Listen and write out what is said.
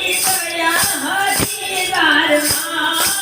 પડ્યા હતી દ્વારમાં